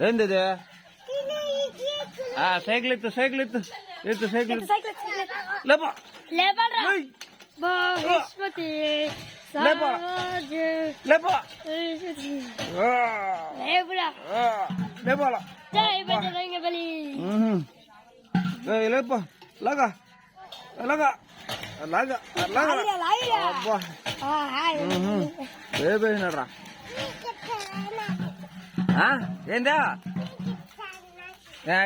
ఏంది ఇది ఆ, సైకిల్ ఎత్తు సైకిల్ ఎత్తు ఎత్తు సైకిల్ ఎత్తు సైకిల్ సైకిల్ లేపా లేపరా ఏయ్, బహిష్మతి లేపా. సమాజ లేపా ఆ, లేపురా ఆ, లేపాలా జై బజరంగ బలి మ్మ్. ఏయ్, లేపా లాగా లాగా లాగా లాగా అబ్బా ఏబేసినారా ఏందా?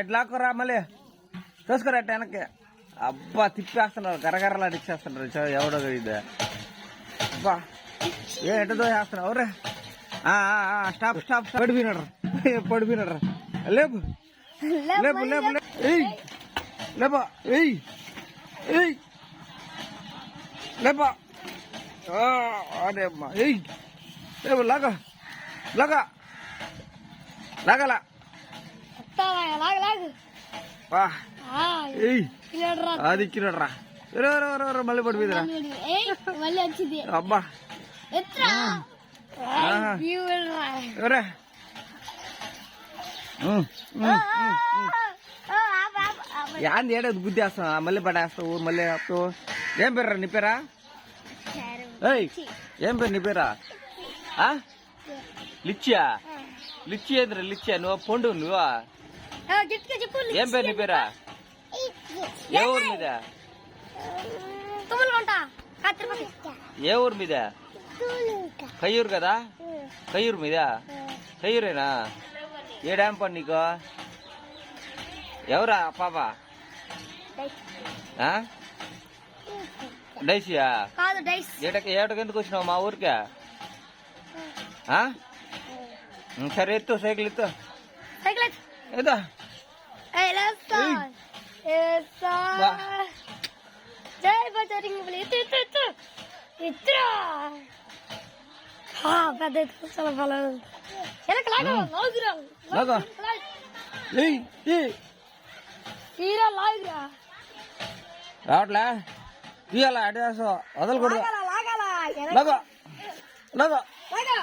లాక్కురా మళ్ళీ. చూసుకురా వెనక్కి. అబ్బా తిప్పేస్తున్నారు గరగరలా ఇచ్చేస్తున్నారు చ- ఎవడో ఇది. అబ్బా ఏ ఎటదో చేస్తున్నావు రే స్టాప్ స్టాప్ పడిపోయినాడు పడిపోయినాడు లేపు. లేపు లేపు లేపు ఏయ్. లేపా ఏయ్. ఏయ్. లేపా. ఆ, అదే అమ్మా. ఏయ్. లేపు లాగా. లాగా. ಲಾಗಲ್ಲ ಅದಕ್ಕೆ ನೋಡ್ರ ಮಳೆ ಬಡ್ಬಿದ್ರ ಹಬ್ಬ ಯಾಂದ್ ಬುದ್ಧಿ ಆಸ ಮಲ್ಲೆ ಬಡ ಆಸ್ತವು ಮಲ್ಲೆ ಆಸ್ತು ಏನ್ ಬೇರ ನಿಪೇರ ಏಯ್ ಏನ್ ಬೇರ ನಿಪೇರ ಲಿಚ್ಚಿಯಾ లిచ్చి ఏంద్ర లిచ్చియా నువ్వు పొండు నువ్వు? ఏం పేరు నీ పేరా? ఏ ఊరు మీద? ఏ ఊరు మీద? కయ్యూరు కదా? కయ్యూరు మీద? కయ్యూరేనా ఏ డ్యామ్ పని నీకు? ఎవరా పాప? ఆ? డైసియా? కాదు డైస్. ఏటకి ఏటకి ఎందుకు వచ్చినావు మా ఊరికే? ఉం, సరే ఎత్తు సైకిల్ ఎత్తు సైకిల్ ఎత్తు. ఏదా ఏయ్, లేస్తా. లేస్తా. వా. జై బజరంగ బలి ఎత్తు ఎత్తు ఎత్తు ఎత్తురా ఆ, పెద్ద ఎత్తు చాలా బలం వెనక లాగా లాగురా లాగా. ఏయ్ ఏయ్ తీరా లాగురా రావట్లే తీయాలా అడ్డాసో వదలకూడదు లాగాల లాగాల వెనక లాగా లాగా లాగా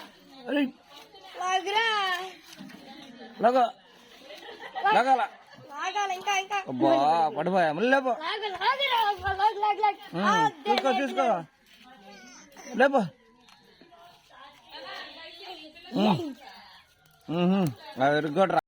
ఏయ్, లాగురా లాగా. లాగాల? అబ్బా పడిపోయా. మళ్ళీ లేపో. చూసుకో చూసుకో లేపో. రా